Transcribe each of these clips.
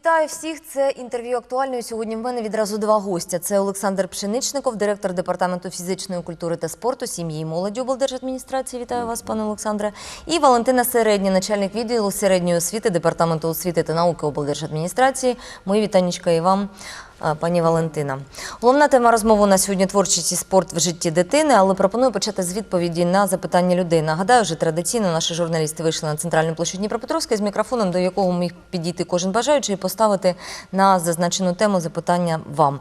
Вітаю всіх. Це інтерв'ю актуальної. Сьогодні в мене відразу два гостя. Це Олександр Пшеничников, директор департаменту фізичної культури та спорту, сім'ї і молоді облдержадміністрації. Вітаю вас, пане Олександре. І Валентина Середня, начальник відділу середньої освіти департаменту освіти та науки облдержадміністрації. Мої вітанечка і вам. Пані Валентина, головна тема розмови на сьогодні творчість і спорт в житті дитини, але пропоную почати з відповіді на запитання людей. Нагадаю, вже традиційно наші журналісти вийшли на центральну площу Дніпропетровська з мікрофоном, до якого міг підійти кожен бажаючий і поставити на зазначену тему запитання вам.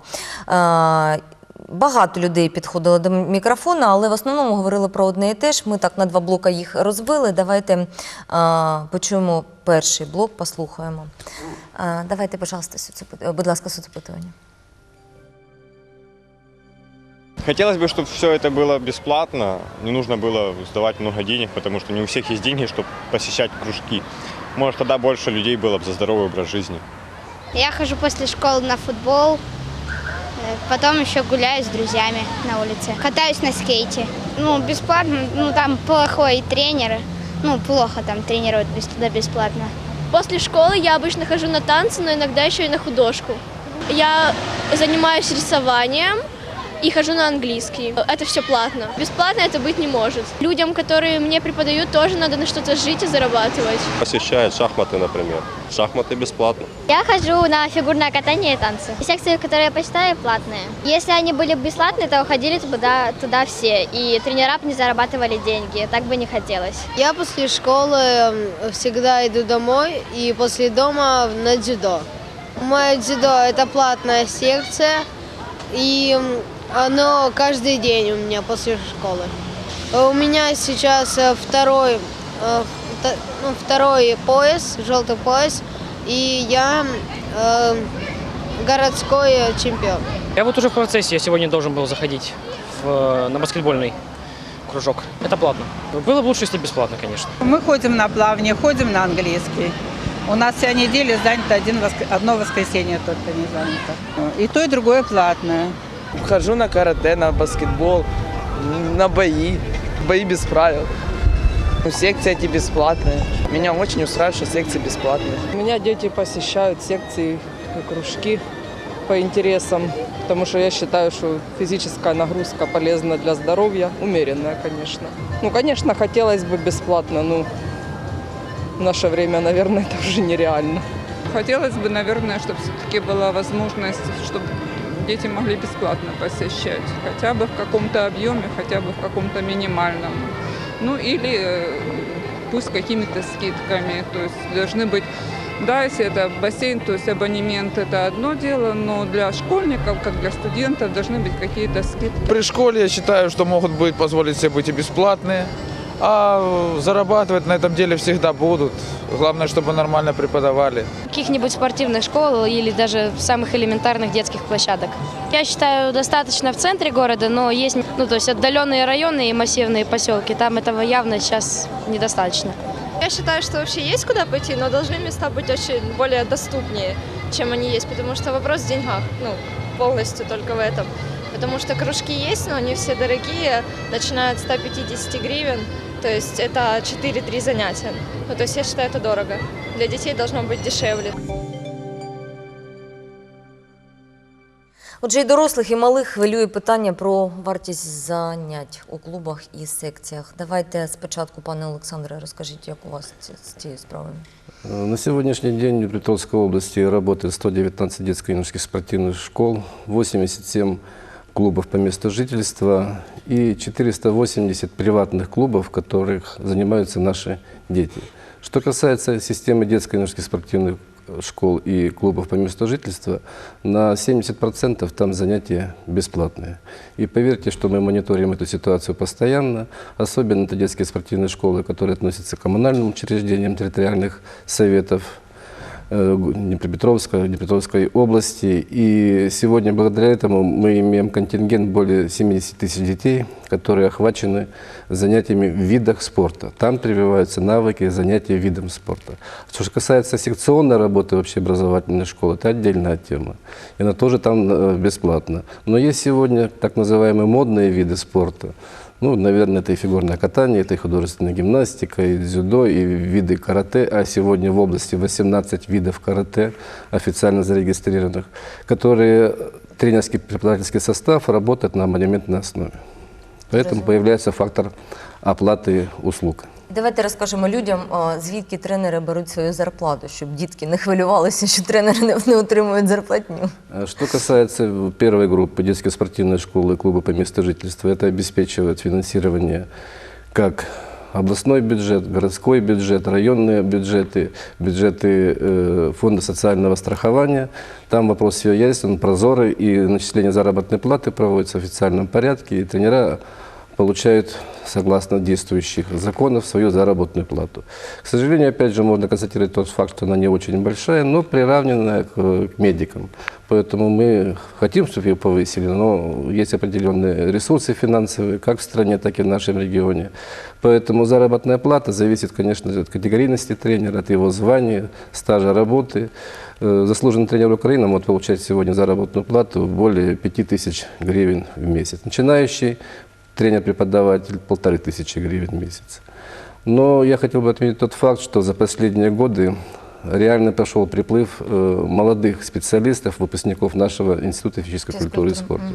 Е, Багато людей підходили до мікрофона, але в основному говорили про одне і те ж. Ми так на два блока їх розбили. Давайте е, почуємо перший блок, послухаємо. Е, давайте, пожалуйста, соцопит- будь ласка, соцопитування. Хотелось бы, чтобы все это было бесплатно, не нужно было сдавать много денег, потому что не у всех есть деньги, чтобы посещать кружки. Может, тогда больше людей было бы за здоровый образ жизни. Я хожу после школы на футбол, э, потом еще гуляю с друзьями на улице. Катаюсь на скейте. Ну, бесплатно, ну там плохой тренер. Ну, плохо там тренируют без- туда бесплатно. После школы я обычно хожу на танцы, но иногда еще и на художку. Я занимаюсь рисованием и хожу на английский. Это все платно. Бесплатно это быть не может. Людям, которые мне преподают, тоже надо на что-то жить и зарабатывать. посещает шахматы, например. Шахматы бесплатно. Я хожу на фигурное катание и танцы. Секции, которые я почитаю, платные. Если они были бы бесплатные, то ходили туда, туда все. И тренера бы не зарабатывали деньги. Так бы не хотелось. Я после школы м, всегда иду домой и после дома на дзюдо. Мое дзюдо – это платная секция, и м, оно каждый день у меня после школы. У меня сейчас э, второй, э, ну, второй пояс, желтый пояс, и я э, городской чемпион. Я вот уже в процессе, я сегодня должен был заходить в, на баскетбольный кружок. Это платно. Было бы лучше, если бесплатно, конечно. Мы ходим на плавание, ходим на английский. У нас вся неделя занята один одно воскресенье только не занято. И то, и другое платное. Хожу на карате, на баскетбол, на бои. Бои без правил. Ну, Секции эти бесплатные. Меня очень устраивает, что секции бесплатные. У меня дети посещают секции и кружки по интересам, потому что я считаю, что физическая нагрузка полезна для здоровья, умеренная, конечно. Ну, конечно, хотелось бы бесплатно, но в наше время, наверное, это уже нереально. Хотелось бы, наверное, чтобы все-таки была возможность, чтобы дети могли бесплатно посещать, хотя бы в каком-то объеме, хотя бы в каком-то минимальном. Ну или э, пусть какими-то скидками, то есть должны быть, да, если это бассейн, то есть абонемент это одно дело, но для школьников, как для студентов, должны быть какие-то скидки. При школе я считаю, что могут быть позволить себе быть и бесплатные, а зарабатывать на этом деле всегда будут. Главное, чтобы нормально преподавали. Каких-нибудь спортивных школ или даже самых элементарных детских площадок. Я считаю, достаточно в центре города, но есть ну, то есть отдаленные районы и массивные поселки. Там этого явно сейчас недостаточно. Я считаю, что вообще есть куда пойти, но должны места быть очень более доступнее, чем они есть, потому что вопрос в деньгах, ну, полностью только в этом. Потому что кружки есть, но они все дорогие, начиная от 150 гривен, то есть это 4-3 занятия. Ну, то есть я считаю, это дорого. Для детей должно быть дешевле. Отже, і дорослих, і малих хвилює питання про вартість занять у клубах і секціях. Давайте спочатку, пане Олександре, розкажіть, як у вас ці- з цією справою. На сегодняшний день в Днепропетровской области работает 119 детско-юношеских спортивных школ, 87 клубов по месту жительства и 480 приватных клубов, в которых занимаются наши дети. Что касается системы детско-юношеских спортивных школ и клубов по месту жительства, на 70% там занятия бесплатные. И поверьте, что мы мониторим эту ситуацию постоянно, особенно это детские спортивные школы, которые относятся к коммунальным учреждениям территориальных советов э, Днепропетровска, Днепропетровской области. И сегодня благодаря этому мы имеем контингент более 70 тысяч детей, которые охвачены занятиями в видах спорта. Там прививаются навыки занятия видом спорта. Что же касается секционной работы общеобразовательной школы, это отдельная тема. И она тоже там э, бесплатно. Но есть сегодня так называемые модные виды спорта. Ну, наверное, это и фигурное катание, это и художественная гимнастика, и дзюдо, и виды карате. А сегодня в области 18 видов карате официально зарегистрированных, которые тренерский преподавательский состав работает на абонементной основе. Поэтому появляется фактор оплаты услуг. Давайте розкажемо людям, а, звідки тренери беруть свою зарплату, щоб дітки не хвилювалися, що тренери не, не отримують зарплатню. А Что касается первой группы детской спортивной школы и клуба по месту жительства, это обеспечивает финансирование как областной бюджет, городской бюджет, районные бюджеты, бюджеты э, фонда социального страхования. Там вопрос все есть, он прозорый, и начисление заработной платы проводится в официальном порядке, и тренера получают, согласно действующих законов, свою заработную плату. К сожалению, опять же, можно констатировать тот факт, что она не очень большая, но приравненная к, к медикам. Поэтому мы хотим, чтобы ее повысили, но есть определенные ресурсы финансовые, как в стране, так и в нашем регионе. Поэтому заработная плата зависит, конечно, от категорийности тренера, от его звания, стажа работы. Э, Заслуженный тренер Украины может получать сегодня заработную плату более 5000 гривен в месяц. Начинающий тренер-преподаватель полторы тысячи гривен в месяц. Но я хотел бы отметить тот факт, что за последние годы реально пошел приплыв э, молодых специалистов, выпускников нашего Института физической культуры и спорта.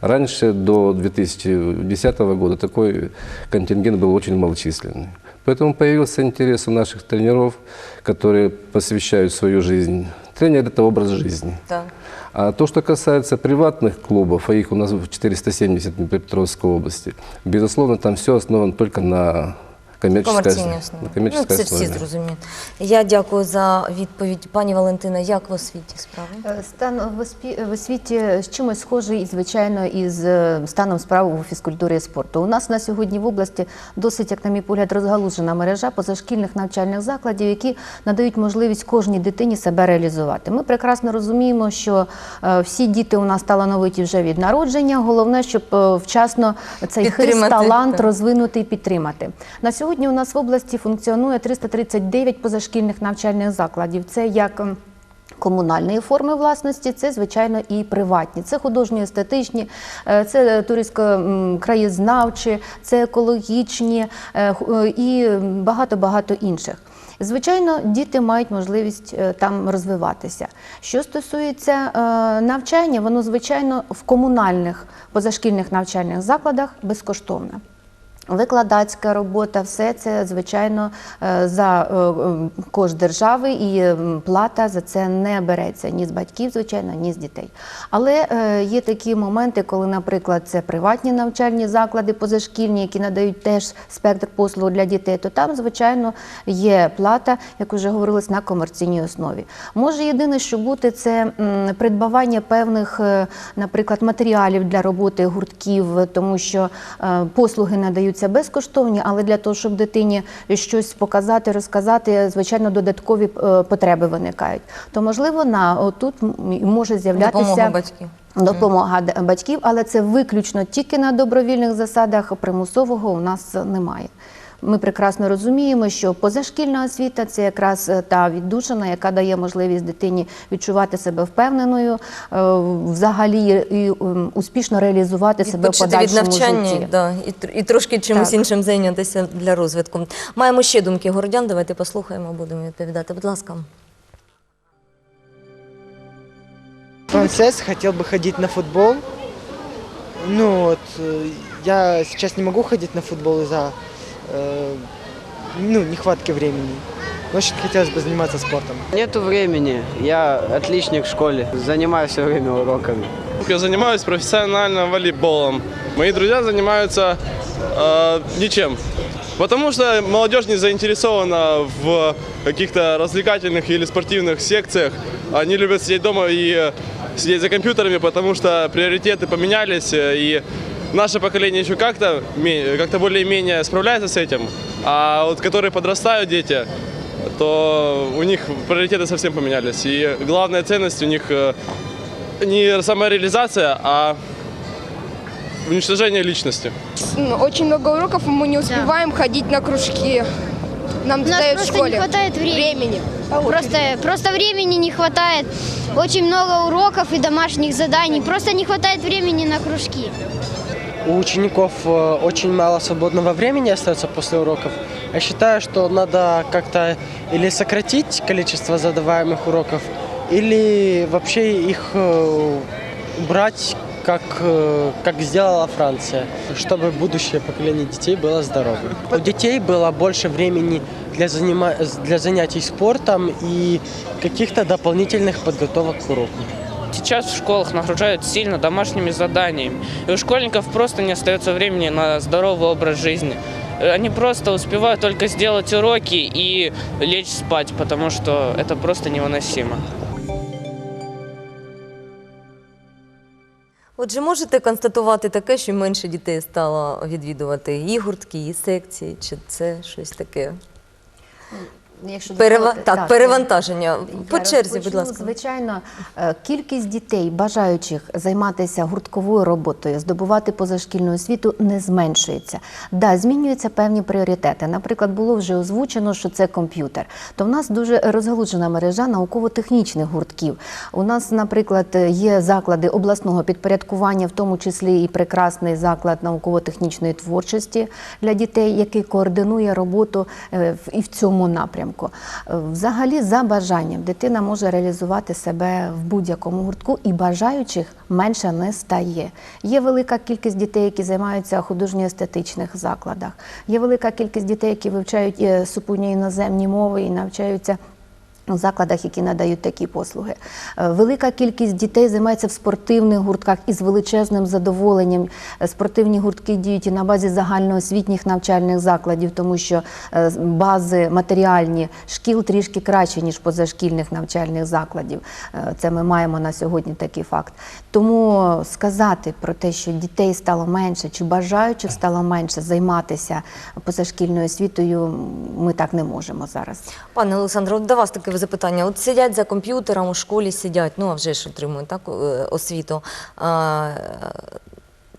Раньше, до 2010 года, такой контингент был очень малочисленный. Поэтому появился интерес у наших тренеров, которые посвящают свою жизнь. Тренер – это образ жизни. Так. А то, что касается приватных клубов, а их у нас 470 в Петровской области, безусловно, там все основано только на коммерческой, Комерційні основе. основи. Ну, це всі зрозуміють. Я дякую за відповідь. Пані Валентина, як в освіті справи? Е, Стан в в освіті з чимось схожий, звичайно, із е, станом справ у фізкультурі і спорту. У нас на сьогодні в області досить, як на мій погляд, розгалужена мережа позашкільних навчальних закладів, які надають можливість кожній дитині себе реалізувати. Ми прекрасно розуміємо, що е, всі діти у нас талановиті вже від народження. Головне, щоб вчасно цей хист, талант розвинути і підтримати. На сьогодні у нас в області функціонує 339 позашкільних навчальних закладів. Це як ем, Комунальної форми власності, це звичайно і приватні, це художньо естетичні, е, це туристсько-краєзнавчі, це екологічні е, е, і багато-багато інших. Звичайно, діти мають можливість там розвиватися. Що стосується навчання, воно звичайно в комунальних позашкільних навчальних закладах безкоштовне. Викладацька робота, все це звичайно е, за е, е, кошт держави, і плата за це не береться ні з батьків, звичайно, ні з дітей. Але є такі моменти, коли, наприклад, це приватні навчальні заклади позашкільні, які надають теж спектр послуг для дітей, то там, звичайно, є плата, як вже говорилось, на комерційній основі. Може єдине, що бути, це придбавання певних, наприклад, матеріалів для роботи гуртків, тому що послуги надаються безкоштовні, але для того, щоб дитині щось показати, розказати, звичайно, додаткові е, потреби виникають. То можливо, на тут може з'являтися Допомога батьків. допомога батьків, але це виключно тільки на добровільних засадах. Примусового у нас немає. Ми прекрасно розуміємо, що позашкільна освіта це якраз е, та віддушина, яка дає можливість дитині відчувати себе впевненою, е, взагалі і ем, успішно реалізувати себе в Відпочити від подальшому навчання житті. да, і, і трошки чимось Так. іншим зайнятися для розвитку. Маємо ще думки городян. Давайте послухаємо, будемо відповідати. Будь ласка. Францесс хотел бы ходить на футбол. Ну вот, э, я сейчас не могу ходить на футбол из-за э, ну, нехватки времени. Очень хотелось бы заниматься спортом. Нету времени. Я отличник в школе. Занимаюсь все время уроками. Я занимаюсь профессиональным волейболом. Мои друзья занимаются э, ничем. Потому что молодежь не заинтересована в каких-то развлекательных или спортивных секциях. Они любят сидеть дома и э, сидеть за компьютерами, потому что приоритеты поменялись, э, и наше поколение еще как-то как-то более-менее справляется с этим. А вот которые подрастают дети, то у них приоритеты совсем поменялись. И главная ценность у них э, не самореализация, а уничтожение личности. Очень много уроков, мы не успеваем ходить на кружки. Нам У нас дают в просто школе. не хватает времени. Времени. Просто, просто времени не хватает. Очень много уроков и домашних заданий. Просто не хватает времени на кружки. у учеников э, очень мало свободного времени остается после уроков. Я считаю, что надо как-то или сократить количество задаваемых уроков, или вообще их э, убрать, как, э, как сделала Франция, чтобы будущее поколение детей было здоровым. У детей было больше времени для, занима- для занятий спортом и каких-то дополнительных подготовок к уроку. Сейчас в школах нагружают сильно домашними заданиями, и у школьников просто не остается времени на здоровый образ жизни. Э, Они просто успевают только сделать уроки и лечь спать, потому что это просто невыносимо. Отже, можете констатувати таке, що менше дітей стало відвідувати і гуртки, і секції, чи це щось таке? Якщо Перева... дозволите, Так, перевантаження. По черзі, будь розпочну. ласка. Звичайно, е, кількість дітей, бажаючих займатися гуртковою роботою, здобувати позашкільну освіту, не зменшується. Да, змінюються певні пріоритети. Наприклад, було вже озвучено, що це комп'ютер. То в нас дуже розгалуджена мережа науково-технічних гуртків. У нас, наприклад, є заклади обласного підпорядкування, в тому числі і прекрасний заклад науково-технічної творчості для дітей, який координує роботу е, в- і в цьому напрямку. Е, Взагалі, за бажанням, дитина може реалізувати себе в будь-якому гуртку, і бажаючих менше не стає. Є велика кількість дітей, які займаються художньо-естетичних закладах. Є велика кількість дітей, які вивчають е, супутні іноземні мови і навчаються. У закладах, які надають такі послуги, Е, велика кількість дітей займається в спортивних гуртках із величезним задоволенням. Е, Спортивні гуртки діють і на базі загальноосвітніх навчальних закладів, тому що е, бази матеріальні шкіл трішки краще ніж позашкільних навчальних закладів. Це ми маємо на сьогодні такий факт. Тому сказати про те, що дітей стало менше чи бажаючих стало менше займатися позашкільною освітою, ми так не можемо зараз. Пане Олександре, от до вас таке запитання. От сидять за комп'ютером, у школі сидять, ну а вже ж отримують так, е, освіту. А,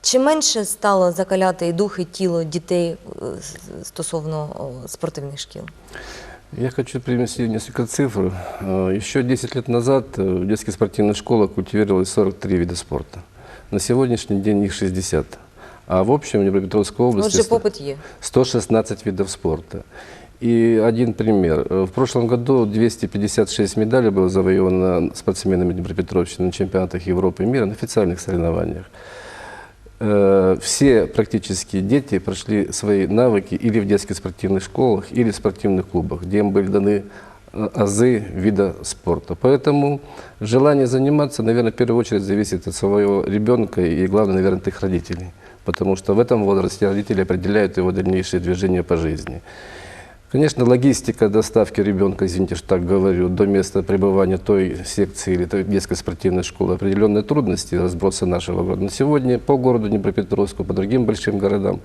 чи менше стало закаляти і дух, і тіло дітей е, с- стосовно о, спортивних шкіл? Я хочу привести несколько цифр. Э, Еще 10 лет назад э, в детских спортивных школах культивировалось 43 вида спорта. На сегодняшний день их 60. А в общем в Днепропетровской области Отже, сто- попит є. 116 видов спорта. И один пример. Э, В прошлом году 256 медалей было завоевано спортсменами Днепропетровщины на чемпионатах Европы и мира на официальных соревнованиях. Э, Все практически дети прошли свои навыки или в детских спортивных школах, или в спортивных клубах, где им были даны э, азы вида спорта. Поэтому желание заниматься, наверное, в первую очередь зависит от своего ребенка и, главное, наверное, от их родителей. Потому что в этом возрасте родители определяют его дальнейшее движение по жизни. Конечно, логистика доставки ребенка, извините, что так говорю, до места пребывания той секции или той детской спортивной школы определенные трудности разброса нашего города. Но сегодня по городу Днепропетровску, по другим большим городам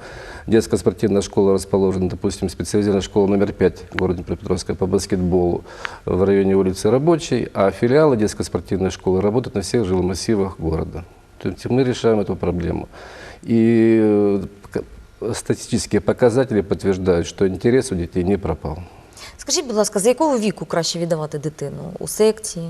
детская спортивная школа расположена, допустим, специализированная школа номер 5 города Днепропетровска по баскетболу в районе улицы Рабочей, а филиалы детской спортивной школы работают на всех жилмассивах города. То есть мы решаем эту проблему. И э, пока- статистические показатели подтверждают, что интерес у детей не пропал. Скажіть, будь ласка, за якого віку краще віддавати дитину у секції?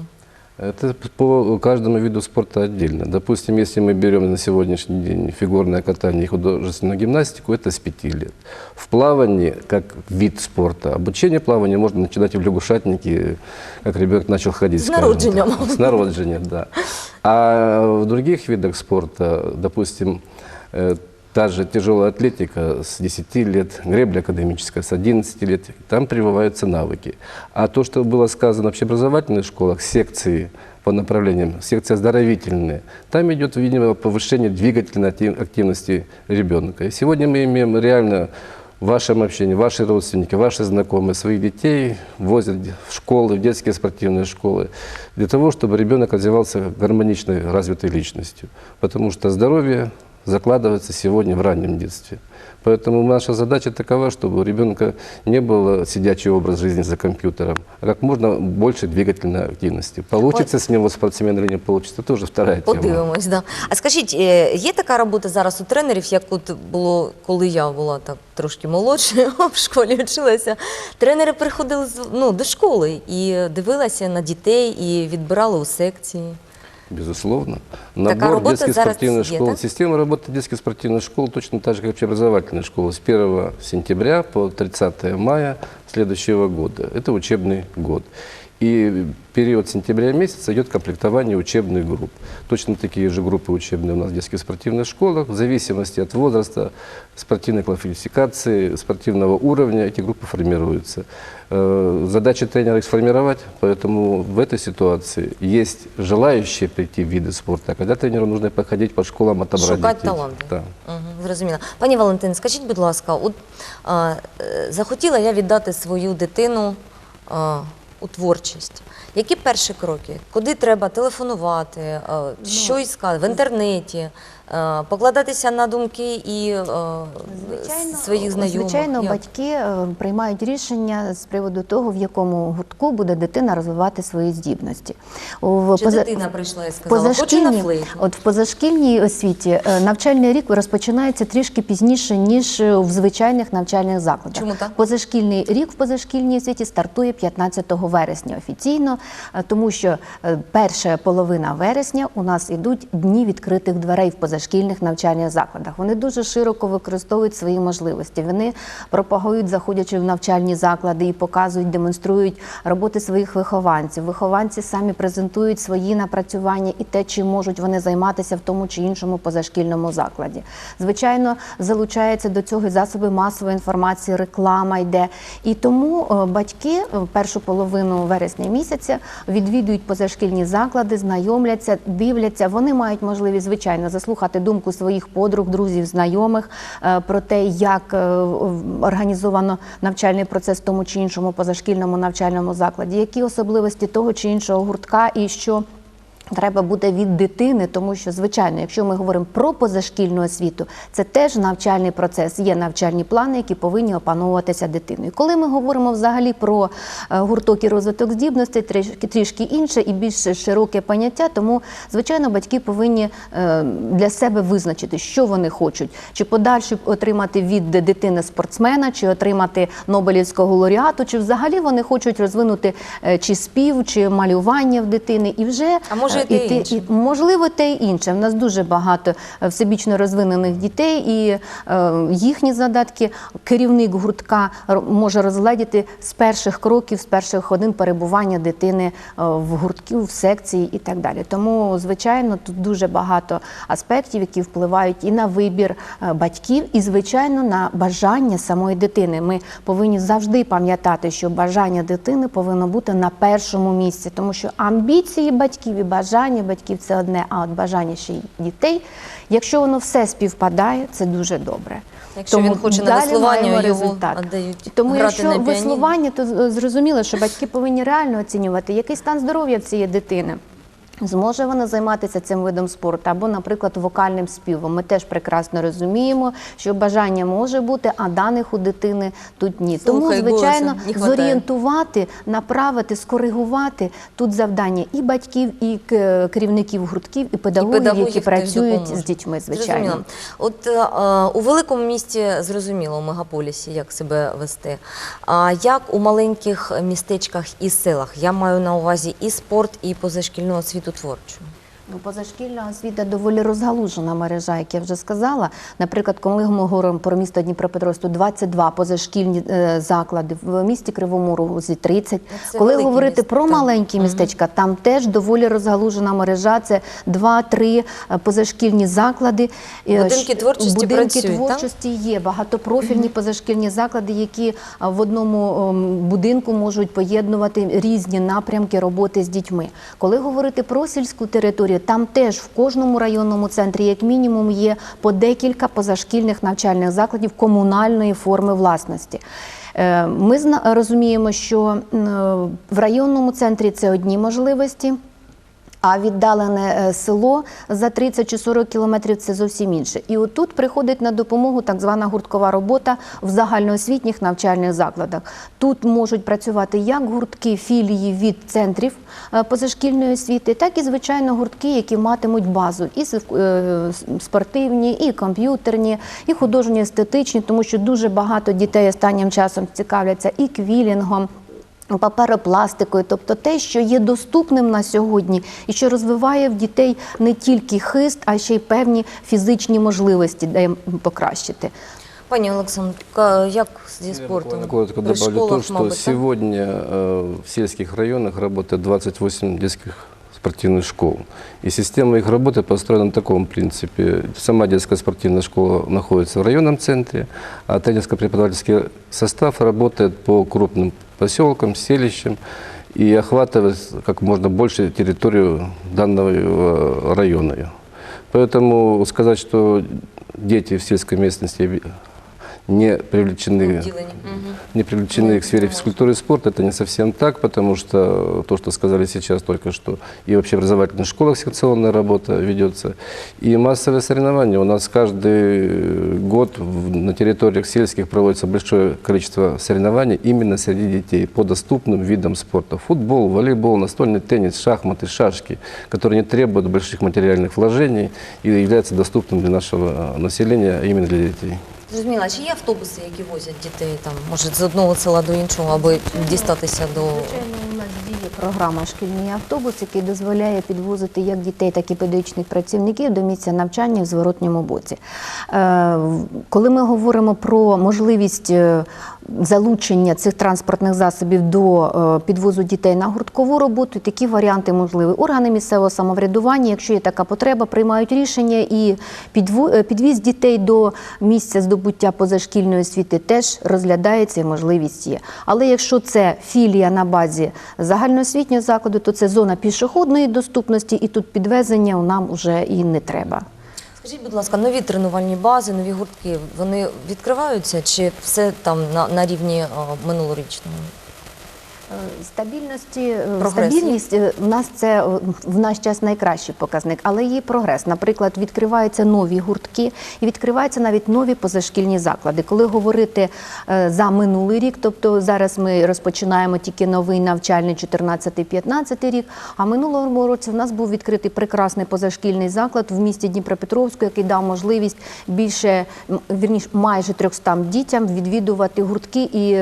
Это по каждому виду спорта отдельно. Допустим, если мы берем на сегодняшний день фигурное катание и художественную гимнастику, это с 5 лет. В плавании, как вид спорта, обучение плаванию можно начинать и в лягушатнике, как ребенок начал ходить. С скажем народжения. так. С народжения, да. А в других видах спорта, допустим, э, та же тяжелая атлетика с 10 лет, гребля академическая с 11 лет, там прививаются навыки. А то, что было сказано в общеобразовательных школах, секции по направлениям, секции оздоровительные, там идет, видимо, повышение двигательной актив- активности ребенка. И сегодня мы имеем реально в вашем общении, ваши родственники, ваши знакомые своих детей возят в школы, в детские спортивные школы, для того, чтобы ребенок развивался гармоничной, развитой личностью. Потому что здоровье закладывается сегодня в раннем детстве. Поэтому наша задача такова, чтобы у ребенка не был сидячий образ жизни за компьютером, а как можно больше двигательной активности. Получится с него спортсмен или не получится, это уже вторая тема. Подивимось, да. А скажіть, е, є така робота зараз у тренерів, як от було, коли я була так трошки молодшою в школі вчилася. Тренери приходили з- ну, до школи і дивилися на дітей, і відбирали у секції. безусловно. Такая работа детских зараз спортивных є, школ. так? Система работы детских спортивных школ точно так же, как общеобразовательная школа. С 1 сентября по 30 мая следующего года. Это учебный год. И период сентября месяца идет комплектование учебных групп. Точно такие же группы учебные у нас в детских спортивных школах. В зависимости от возраста, спортивной квалификации, спортивного уровня эти группы формируются. Э, Задача тренера их сформировать, поэтому в этой ситуации есть желающие прийти в виды спорта, а когда тренеру нужно походить по школам, отобрать Шукать детей. таланти. Да. Угу, зрозуміло. Пані Валентин, скажіть, будь ласка, от а, е, захотіла я віддати свою дитину а, у творчість. Які перші кроки? Куди треба телефонувати? а, що іскати? В інтернеті? А, покладатися на думки і а, своїх знайомих? Звичайно, батьки е, приймають рішення з приводу того, в якому гуртку буде дитина розвивати свої здібності. В Чи поза- дитина прийшла і сказала, хочу на флейту? от в позашкільній освіті е, навчальний рік розпочинається трішки пізніше, ніж е, в звичайних навчальних закладах. Чому так? Позашкільний рік в позашкільній освіті стартує 15 вересня офіційно, е, тому що е, перша половина вересня у нас ідуть дні відкритих дверей в позашкільних навчальних закладах. Вони дуже широко використовують свої можливості. Вони пропагують, заходячи в навчальні заклади і показують, демонструють роботи своїх вихованців. Вихованці самі презентують свої напрацювання і те, чим можуть вони займатися в тому чи іншому позашкільному закладі. Звичайно, залучаються до цього засоби масової інформації, реклама йде. І тому е, батьки е, першу половину вересня місяця відвідують позашкільні заклади, знайомляться, дивляться. Вони мають можливість, звичайно, заслухати думку своїх подруг, друзів, знайомих е, про те, як е, організовано навчальний процес в тому чи іншому позашкільному навчальному закладі, які особливості того чи іншого гуртка і що. Треба буде від дитини, тому що, звичайно, якщо ми говоримо про позашкільну освіту, це теж навчальний процес. Є навчальні плани, які повинні опановуватися дитиною. Коли ми говоримо взагалі про е, гурток і розвиток здібностей, трішки, трішки інше і більш широке поняття, тому, звичайно, батьки повинні е, для себе визначити, що вони хочуть, чи подальше отримати від дитини спортсмена, чи отримати Нобелівського лауреату, чи взагалі вони хочуть розвинути е, чи спів, чи малювання в дитини, і вже А може, і Е, і інше. і, можливо, те і інше. В нас дуже багато е, всебічно розвинених дітей, і е, їхні задатки керівник гуртка може розгледіти з перших кроків, з перших годин перебування дитини е, в гуртку, в секції і так далі. Тому, звичайно, тут дуже багато аспектів, які впливають і на вибір е, батьків, і звичайно на бажання самої дитини. Ми повинні завжди пам'ятати, що бажання дитини повинно бути на першому місці, тому що амбіції батьків і бажання батьків це одне, а от бажання ще й дітей. Якщо воно все співпадає, це дуже добре. Якщо він хоче на веслування, його результат. віддають Тому грати якщо на веслування, то зрозуміло, що батьки повинні реально оцінювати, який стан здоров'я цієї дитини. Зможе вона займатися цим видом спорту або, наприклад, вокальним співом. Ми теж прекрасно розуміємо, що бажання може бути, а даних у дитини тут ні. Тому, звичайно, зорієнтувати, направити, скоригувати тут завдання і батьків, і керівників гуртків, і педагогів, педагогів які працюють з дітьми. Звичайно. Зрозуміло. От е, е, у великому місті зрозуміло, у мегаполісі, як себе вести. А як у маленьких містечках і селах? Я маю на увазі і спорт, і позашкільну освіту творчу. Ну, позашкільна освіта доволі розгалужена мережа, як я вже сказала. Наприклад, коли ми говоримо про місто Дніпропетровськ, тут 22 позашкільні е, заклади, в місті Кривому Розі 30. Це коли говорити про міста. маленькі містечка, там теж доволі розгалужена мережа. Це 2-3 е, позашкільні заклади. Е, Будинки творчості будинки працюють, так? творчості є багатопрофільні позашкільні заклади, які в одному ем, будинку можуть поєднувати різні напрямки роботи з дітьми. Коли говорити про сільську територію, там теж в кожному районному центрі, як мінімум, є по декілька позашкільних навчальних закладів комунальної форми власності. Е, Ми розуміємо, що е, в районному центрі це одні можливості. А віддалене е, село за 30 чи 40 кілометрів це зовсім інше. І отут приходить на допомогу так звана гурткова робота в загальноосвітніх навчальних закладах. Тут можуть працювати як гуртки філії від центрів е, позашкільної освіти, так і звичайно гуртки, які матимуть базу і е, спортивні, і комп'ютерні, і художньо естетичні, тому що дуже багато дітей останнім часом цікавляться і квілінгом Паперопластикою, тобто те, що є доступним на сьогодні, і що розвиває в дітей не тільки хист, а ще й певні фізичні можливості, де покращити. Пані Олександр, як зі спортом? Коротко При добавлю то, школах, что мабуть, так? сегодня э, в сельских районах работает 28 детских спортивных школ. И система их работы построена на таком принципе. Сама детская спортивная школа находится в районном центре, а тренерско-преподавательский состав работает по крупным поселкам, селищам и охватывает как можно больше территорию данного э, района. Поэтому сказать, что дети в сельской местности не привлечены, не привлечены к сфере физкультуры и спорта, это не совсем так, потому что то, что сказали сейчас только что, и в образовательных школах секционная работа ведется, и массовые соревнования. У нас каждый год на территориях сельских проводится большое количество соревнований именно среди детей по доступным видам спорта. Футбол, волейбол, настольный теннис, шахматы, шашки, которые не требуют больших материальных вложений и являются доступным для нашего э, населения, а именно для детей. Зрозуміла, чи є автобуси, які возять дітей там, може, з одного села до іншого, аби дістатися до Звичайно, у нас діє програма Шкільний автобус, який дозволяє підвозити як дітей, так і педагогічних працівників до місця навчання в зворотньому боці. Е, Коли ми говоримо про можливість е, залучення цих транспортних засобів до е, підвозу дітей на гурткову роботу, такі варіанти можливі. Органи місцевого самоврядування, якщо є така потреба, приймають рішення і е, підвіз дітей до місця здобуття позашкільної освіти теж розглядається і можливість є. Але якщо це філія на базі загальноосвітнього закладу, то це зона пішохідної доступності, і тут підвезення нам вже і не треба. Скажіть, будь ласка, нові тренувальні бази, нові гуртки, вони відкриваються чи все там на, рівні минулорічного? минулорічному? Е, Стабільності, е, Прогрес стабільність е, в нас це в наш час найкращий показник, але є прогрес. Наприклад, відкриваються нові гуртки і відкриваються навіть нові позашкільні заклади. Коли говорити за минулий рік, тобто зараз ми розпочинаємо тільки новий навчальний 14-15 рік. А минулого році в нас був відкритий прекрасний позашкільний заклад в місті Дніпропетровську, який дав можливість більше вірніше майже 300 дітям відвідувати гуртки і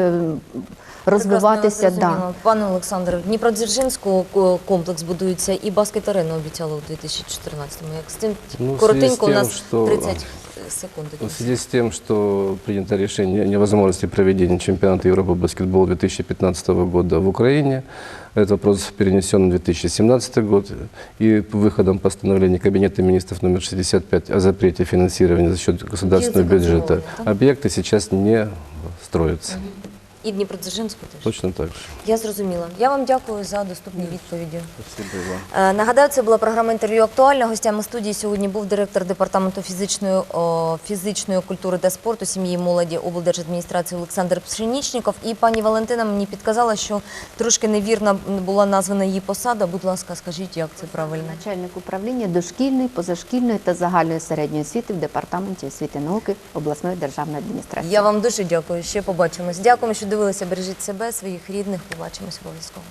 розвиватися. Прекрасно, Да. зрозуміло. Пане Олександре, в Дніпродзержинську ко- комплекс будується і баскет-арену обіцяли у 2014-му. Як з цим Ну, в коротенько, связи у с нас тем, что- 30 секунд. до В кінця. связи с тем, что принято решение о невозможности проведения чемпионата Европы по баскетболу 2015 года в Украине, этот вопрос перенесен на 2017 год, и выходом постановления Кабинета министров номер 65 о запрете финансирования за счет государственного Объекты бюджета, контролируют, объекты сейчас не строятся. І Дніпродзержинську теж. Точно так же. Я зрозуміла. Я вам дякую за доступні відповіді. Спасибо вам. Е, Нагадаю, це була програма інтерв'ю актуальна. Гостями студії сьогодні був директор департаменту фізичної, о, фізичної культури та спорту сім'ї і молоді облдержадміністрації Олександр Пшенічніков. І пані Валентина мені підказала, що трошки невірно була названа її посада. Будь ласка, скажіть, як це правильно? Начальник управління дошкільної, позашкільної та загальної середньої освіти в департаменті освіти і науки обласної державної адміністрації. Я вам дуже дякую. Ще побачимось. Дякуємо, що дивилися. Бережіть себе, своїх рідних. Побачимось обов'язково.